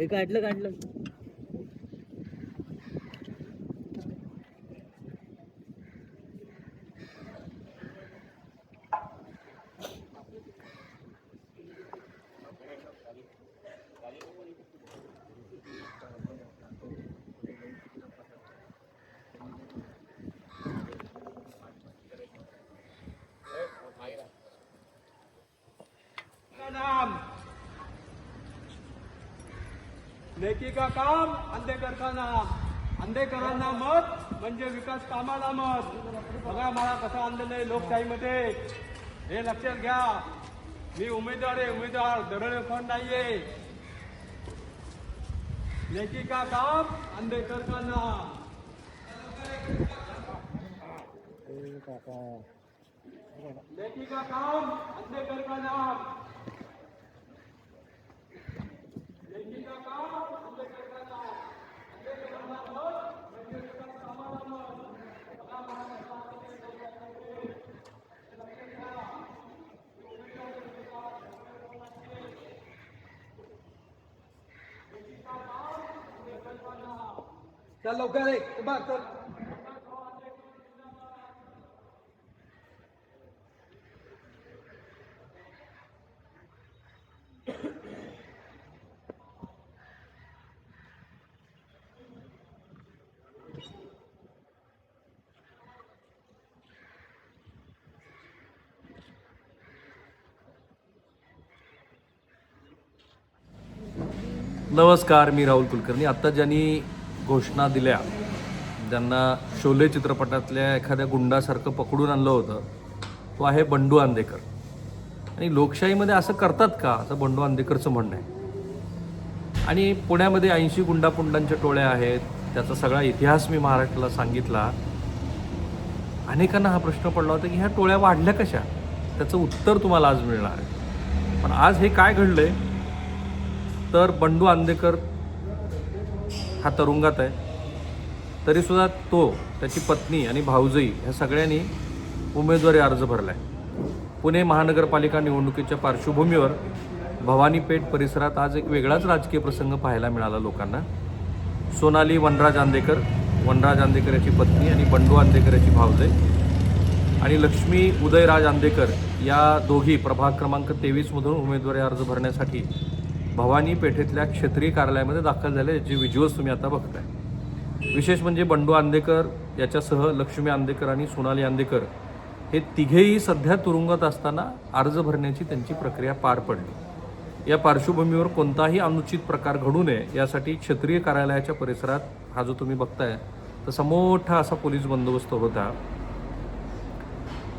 हे काढलं काढलं का नाम नेकी का काम अंधेकर का नाम अंधेकरांना मत म्हणजे विकास कामाला मत. बघा मला कसं आणलेलं आहे लोकशाहीमध्ये. हे लक्षात घ्या. मी उमेदवार आहे उमेदवार. दरड कोण नाहीये. लेकी का काम अंधेकर का नाम लेकी का काम अंधेकर का नाम लेकी का काम अंधेकर का नाम अंधेकरांना मत म्हणजे विकास कामाला मत चल लवकर रे उभा चल. नमस्कार मी राहुल कुलकर्णी. आत्ता ज्यांनी घोषणा दिल्या. ज्यांना शोले चित्रपटातल्या एखाद्या गुंडासारखं पकडून आणलं होतं तो आहे बंडू आंदेकर. आणि लोकशाहीमध्ये असं करतात का? असं बंडू आंदेकरचं म्हणणं आहे. आणि पुण्यामध्ये ऐंशी गुंडापुंडांच्या टोळ्या आहेत त्याचा सगळा इतिहास मी महाराष्ट्राला सांगितला. अनेकांना हा प्रश्न पडला होता की ह्या टोळ्या वाढल्या कशा? त्याचं उत्तर तुम्हाला आज मिळणार आहे. पण आज हे काय घडलंय? तर बंडू आंदेकर हा तुरुंगात आहे. तरीसुद्धा तो त्याची पत्नी आणि भाऊजई ह्या सगळ्यांनी उमेदवारी अर्ज भरला आहे पुणे महानगरपालिका निवडणुकीच्या पार्श्वभूमीवर भवानीपेठ परिसरात आज एक वेगळाच राजकीय प्रसंग पाहायला मिळाला लोकांना. सोनाली वनराज आंदेकर वनराज आंदेकर याची पत्नी आणि बंडू आंदेकर याची भाऊजई आणि लक्ष्मी उदयराज आंदेकर या दोघी प्रभाग क्रमांक तेवीसमधून उमेदवारी अर्ज भरण्यासाठी भवानी पेठेतल्या क्षेत्रीय कार्यालयामध्ये दाखल झाले याचे व्हिज्युअल्स तुम्ही आता बघताय. विशेष म्हणजे बंडू आंदेकर याच्यासह लक्ष्मी आंदेकर आणि सोनाली आंदेकर हे तिघेही सध्या तुरुंगात असताना अर्ज भरण्याची त्यांची प्रक्रिया पार पडली. या पार्श्वभूमीवर कोणताही अनुचित प्रकार घडू नये यासाठी क्षेत्रीय कार्यालयाच्या परिसरात हा जो तुम्ही बघताय तसा मोठा असा पोलीस बंदोबस्त होता.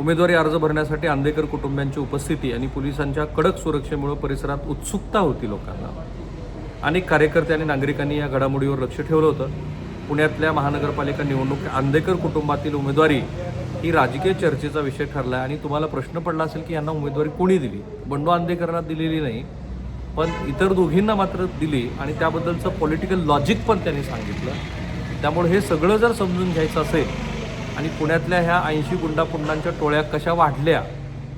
उमेदवारी अर्ज भरण्यासाठी आंदेकर कुटुंबियांची उपस्थिती आणि पोलिसांच्या कडक सुरक्षेमुळे परिसरात उत्सुकता होती लोकांना. अनेक कार्यकर्ते आणि नागरिकांनी या घडामोडीवर लक्ष ठेवलं होतं. पुण्यातल्या महानगरपालिका निवडणूक आंदेकर कुटुंबातील उमेदवारी ही राजकीय चर्चेचा विषय ठरला आणि तुम्हाला प्रश्न पडला असेल की यांना उमेदवारी कोणी दिली? बंडू आंदेकरांना दिलेली नाही पण इतर दोघींना मात्र दिली आणि त्याबद्दलचं पॉलिटिकल लॉजिक पण त्यांनी सांगितलं. त्यामुळे हे सगळं जर समजून घ्यायचं असेल आणि पुण्यातल्या ह्या ऐंशी गुंडापुंडांच्या टोळ्या कशा वाढल्या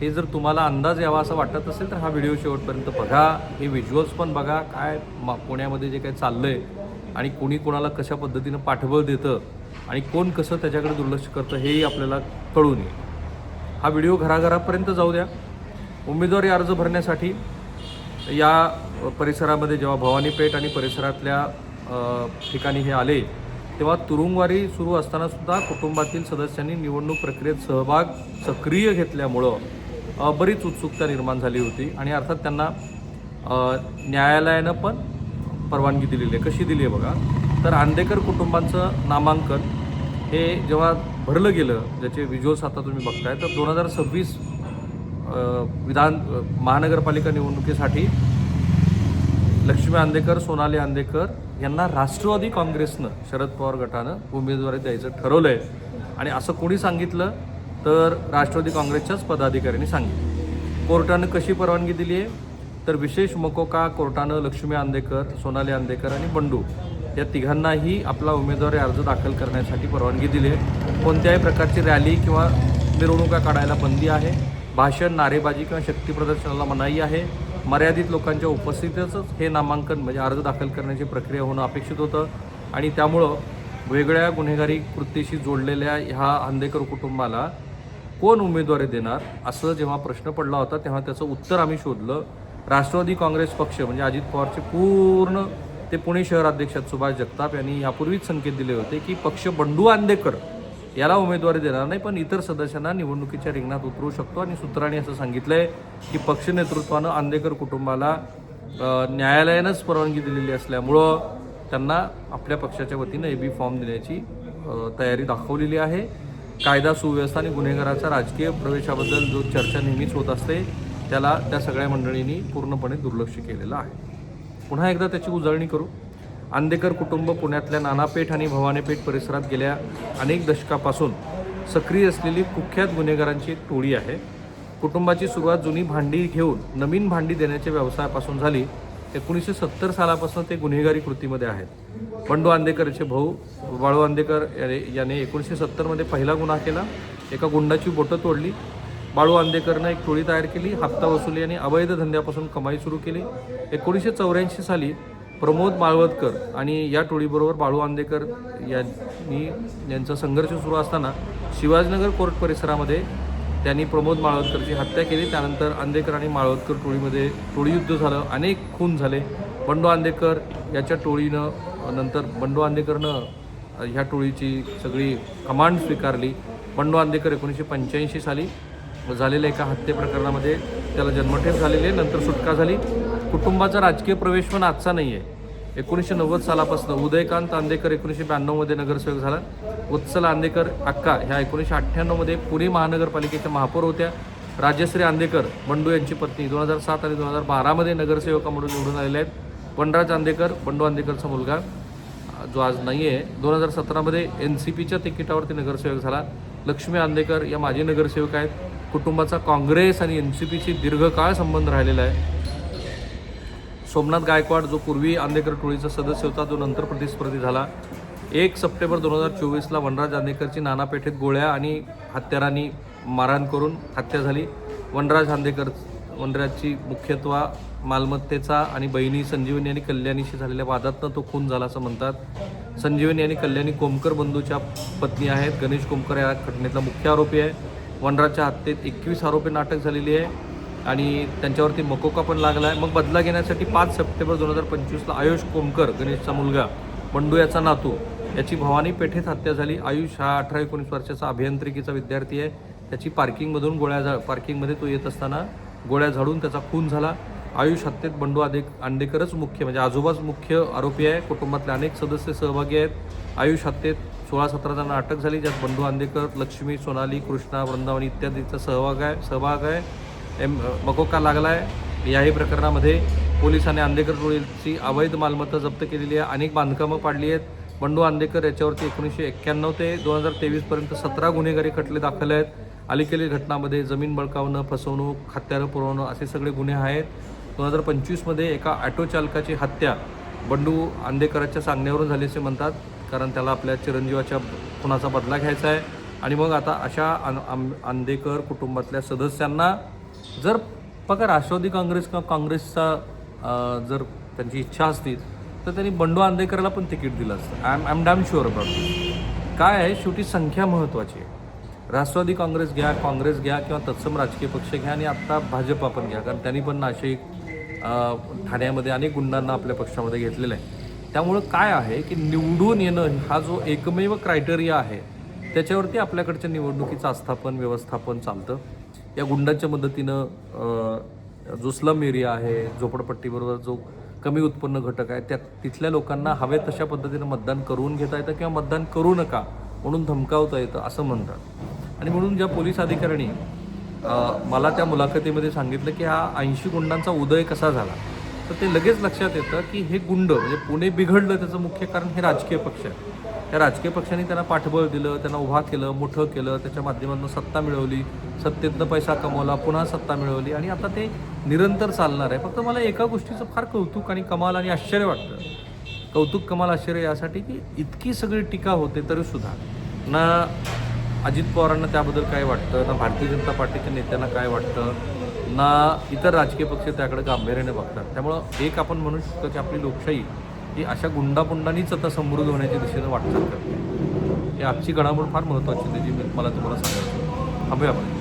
हे जर तुम्हाला अंदाज यावा असं वाटत असेल तर हा व्हिडिओ शेवटपर्यंत बघा. हे व्हिज्युअल्स पण बघा काय मा पुण्यामध्ये जे काही आहे आणि कोणी कोणाला कशा पद्धतीनं पाठबळ देतं आणि कोण कसं त्याच्याकडे दुर्लक्ष करतं हेही आपल्याला कळून येईल. हा व्हिडिओ घराघरापर्यंत जाऊ द्या. उमेदवारी अर्ज भरण्यासाठी या परिसरामध्ये जेव्हा भवानीपेठ आणि परिसरातल्या ठिकाणी हे आले तेव्हा तुरुंगवारी सुरू असताना सुद्धा कुटुंबातील सदस्यांनी निवडणूक प्रक्रियेत सहभाग सक्रिय घेतल्यामुळं बरीच उत्सुकता निर्माण झाली होती. आणि अर्थात त्यांना न्यायालयानं पण परवानगी दिलेली आहे. कशी दिली आहे बघा. तर आंदेकर कुटुंबांचं नामांकन हे जेव्हा भरलं गेलं ज्याचे व्हिज्युअल्स आता तुम्ही बघताय तर दोन हजार सव्वीस विधान महानगरपालिका निवडणुकीसाठी लक्ष्मी आंदेकर सोनाली आंदेकर यांना राष्ट्रवादी काँग्रेसनं शरद पवार गटानं उमेदवारी द्यायचं ठरवलं आहे आणि असं कोणी सांगितलं तर राष्ट्रवादी काँग्रेसच्याच पदाधिकाऱ्यांनी सांगितलं. कोर्टानं कशी परवानगी दिली आहे तर विशेष मकोका कोर्टानं लक्ष्मी आंदेकर सोनाली आंदेकर आणि बंडू या तिघांनाही आपला उमेदवारी अर्ज दाखल करण्यासाठी परवानगी दिली आहे कोणत्याही प्रकारची रॅली किंवा मिरवणुका काढायला बंदी आहे. भाषण नारेबाजी किंवा शक्तीप्रदर्शनाला मनाई आहे. मर्यादित लोकांच्या उपस्थितीतच हे नामांकन म्हणजे अर्ज दाखल करण्याची प्रक्रिया होणं अपेक्षित होतं. आणि त्यामुळं वेगळ्या गुन्हेगारी कृतीशी जोडलेल्या ह्या आंदेकर कुटुंबाला कोण उमेदवारी देणार असं जेव्हा प्रश्न पडला होता तेव्हा त्याचं उत्तर आम्ही शोधलं. राष्ट्रवादी काँग्रेस पक्ष म्हणजे अजित पवारचे पूर्ण ते पुणे शहराध्यक्ष सुभाष जगताप यांनी यापूर्वीच संकेत दिले होते की पक्ष बंडू आंदेकर याला उमेदवारी देणार नाही पण इतर सदस्यांना निवडणुकीच्या रिंगणात उतरवू शकतो. आणि सूत्रांनी असं सांगितलं आहे की पक्ष नेतृत्वानं आंदेकर कुटुंबाला न्यायालयानंच परवानगी दिलेली असल्यामुळं त्यांना आपल्या पक्षाच्या वतीनं ए बी फॉर्म देण्याची तयारी दाखवलेली आहे. कायदा सुव्यवस्था आणि गुन्हेगाराचा राजकीय प्रवेशाबद्दल जो चर्चा नेहमीच होत असते त्याला त्या सगळ्या मंडळींनी पूर्णपणे दुर्लक्ष केलेलं आहे. पुन्हा एकदा त्याची उजळणी करू. आंदेकर कुटुंब पुण्यातल्या नानापेठ आणि भवानीपेठ परिसरात गेल्या अनेक दशकापासून सक्रिय असलेली कुख्यात गुन्हेगारांची एक टोळी आहे. कुटुंबाची सुरुवात जुनी भांडी घेऊन नवीन भांडी देण्याच्या व्यवसायापासून झाली. एकोणीसशे सत्तर सालापासून ते गुन्हेगारी कृतीमध्ये आहेत. बंडू आंदेकरचे भाऊ बाळू आंदेकर याने- याने एकोणीसशे सत्तरमध्ये पहिला गुन्हा केला. एका गुंडाची बोटं तोडली. बाळू आंदेकरनं एक टोळी तयार केली. हप्ता वसुली आणि अवैध धंद्यापासून कमाई सुरू केली. एकोणीसशे चौऱ्याऐंशी साली प्रमोद माळवदकर आणि या टोळीबरोबर बाळू आंदेकर यांनी यांचा संघर्ष सुरू असताना शिवाजीनगर कोर्ट परिसरामध्ये त्यांनी प्रमोद माळवदकरची हत्या केली. त्यानंतर आंदेकर आणि माळवदकर टोळीमध्ये टोळीयुद्ध झालं. अनेक खून झाले. बंडू आंदेकर याच्या टोळीनं नंतर बंडू आंदेकरनं ह्या टोळीची सगळी कमांड स्वीकारली. बंडू आंदेकर एकोणीसशे पंच्याऐंशी साली झालेल्या एका हत्ये प्रकरणामध्ये त्याला जन्मठेप झालेली आहे नंतर सुटका झाली. कुटुंबाचा राजकीय प्रवेश पण आजचा नाही आहे एकोणीसशे नव्वद सालापासून उदयकांत आंदेकर एकोणीसशे ब्याण्णवमध्ये नगरसेवक झाला. वत्सल आंदेकर अक्का ह्या एकोणीसशे अठ्ठ्याण्णवमध्ये पुणे महानगरपालिकेच्या महापौर होत्या. राजश्री आंदेकर बंडू यांची पत्नी दोन हजार सात आणि दोन हजार बारामध्ये नगरसेवका म्हणून निवडून आलेले आहेत. पंडराज आंदेकर बंडू आंदेकरचा मुलगा. जो आज नाही आहे दोन हजार सतरामध्ये एन सी पीच्या तिकिटावरती नगरसेवक झाला. लक्ष्मी आंदेकर या माजी नगरसेवक आहेत. कुटुंबाचा काँग्रेस आणि एन सी पीशी दीर्घकाळ संबंध राहिलेला आहे. सोमनाथ गायकवाड जो पूर्वी आंदेकर टोळीचा सदस्य होता जो नंतर प्रतिस्पर्धी झाला. एक सप्टेंबर दोन हजार चोवीसला वनराज आंदेकरची नानापेठेत गोळ्या आणि हत्यारांनी मारहाण करून हत्या झाली. वनराज आंदेकर वनराजची मुख्यत्वा मालमत्तेचा आणि बहिणी संजीवनी आणि कल्याणीशी झालेल्या वादातनं तो खून झाला असं म्हणतात. संजीवनी आणि कल्याणी कोमकर बंधूच्या पत्नी आहेत. गणेश कोमकर या घटनेतला मुख्य आरोपी आहे. वनराजच्या हत्येत एकवीस आरोपी नाटक झालेली आहे आणि त्यांच्यावरती मकोका पण लागला आहे. मग बदला घेण्यासाठी पाच सप्टेंबर दोन हजार पंचवीसला आयुष कोमकर गणेशचा मुलगा बंडू याचा नातू याची भवानी पेठेत हत्या झाली. आयुष हा अठरा एकोणीस वर्षाचा अभियांत्रिकीचा विद्यार्थी आहे. त्याची पार्किंगमधून गोळ्या झा पार्किंगमध्ये तो येत असताना गोळ्या झाडून त्याचा खून झाला. आयुष हत्येत बंडू आदे आंडेकरच मुख्य म्हणजे आजोबाच मुख्य आरोपी आहे. कुटुंबातले अनेक सदस्य सहभागी आहेत. आयुष हत्येत सोळा सतरा जणांना अटक झाली ज्यात बंडू आंदेकर लक्ष्मी सोनाली कृष्णा वृंदावनी इत्यादीचा सहभाग आहे सहभाग आहे. एम मकोका लागला आहे याही प्रकरणामध्ये पोलिसांनी आंदेकर टोळीची अवैध मालमत्ता जप्त केलेली आहे. अनेक बांधकामं पाडली आहेत. बंडू आंदेकर याच्यावरती एकोणीसशे एक्क्याण्णव ते दोन हजार तेवीसपर्यंत सतरा गुन्हेगारी खटले दाखल आहेत. अलीकडील घटनामध्ये जमीन बळकावणं फसवणूक हत्यारं पुरवणं असे सगळे गुन्हे आहेत. दोन हजार पंचवीसमध्ये एका ऑटो चालकाची हत्या बंडू आंदेकराच्या सांगण्यावरून झाली असे म्हणतात कारण त्याला आपल्या चिरंजीवाच्या खुनाचा बदला घ्यायचा आहे आणि मग आता अशा आं आंदेकर कुटुंबातल्या सदस्यांना जर बघा राष्ट्रवादी काँग्रेस किंवा काँग्रेसचा जर त्यांची इच्छा असती तर त्यांनी बंडू आंदेकरला पण तिकीट दिलं असतं I am I am damn sure about काय आहे शेवटी संख्या महत्त्वाची आहे राष्ट्रवादी काँग्रेस घ्या काँग्रेस घ्या किंवा तत्सम राजकीय पक्ष घ्या आणि आत्ता भाजप आपण घ्या कारण त्यांनी पण नाशिक ठाण्यामध्ये अनेक गुंडांना आपल्या पक्षामध्ये घेतलेलं आहे. त्यामुळं काय आहे की निवडून येणं हा जो एकमेव क्रायटेरिया आहे त्याच्यावरती आपल्याकडच्या निवडणुकीचं आस्थापन व्यवस्थापन चालतं. या गुंडांच्या मदतीनं जो स्लम एरिया आहे झोपडपट्टीबरोबर जो कमी उत्पन्न घटक आहे त्या तिथल्या लोकांना हवे तशा पद्धतीनं मतदान करून घेता येतं किंवा मतदान करू नका म्हणून धमकावता येतं असं म्हणतात. आणि म्हणून ज्या पोलीस अधिकाऱ्यांनी मला त्या मुलाखतीमध्ये सांगितलं की हा ऐंशी गुंडांचा उदय कसा झाला? तर ते लगेच लक्षात येतं की हे गुंड म्हणजे पुणे बिघडलं त्याचं मुख्य कारण हे राजकीय पक्ष आहे. त्या राजकीय पक्षांनी त्यांना पाठबळ दिलं त्यांना उभा केलं मोठं केलं त्याच्या माध्यमातून सत्ता मिळवली सत्तेतनं पैसा कमवला पुन्हा सत्ता मिळवली आणि आता ते निरंतर चालणार आहे. फक्त मला एका गोष्टीचं फार कौतुक आणि कमाल आणि आश्चर्य वाटतं. कौतुक कमाल आश्चर्य यासाठी की इतकी सगळी टीका होते तरी सुद्धा ना अजित पवारांना त्याबद्दल काय वाटतं? ना भारतीय जनता पार्टीच्या नेत्यांना काय वाटतं? ना इतर राजकीय पक्ष त्याकडे गांभीर्याने बघतात. त्यामुळं एक आपण म्हणू शकतो की आपली लोकशाही ही अशा गुंडापुंडांनीच आता समृद्ध होण्याच्या दिशेनं वाटचाल करते. ही आजची घडामोड फार महत्त्वाची त्याची मी मला तुम्हाला सांगायचं. थांबूया आपण.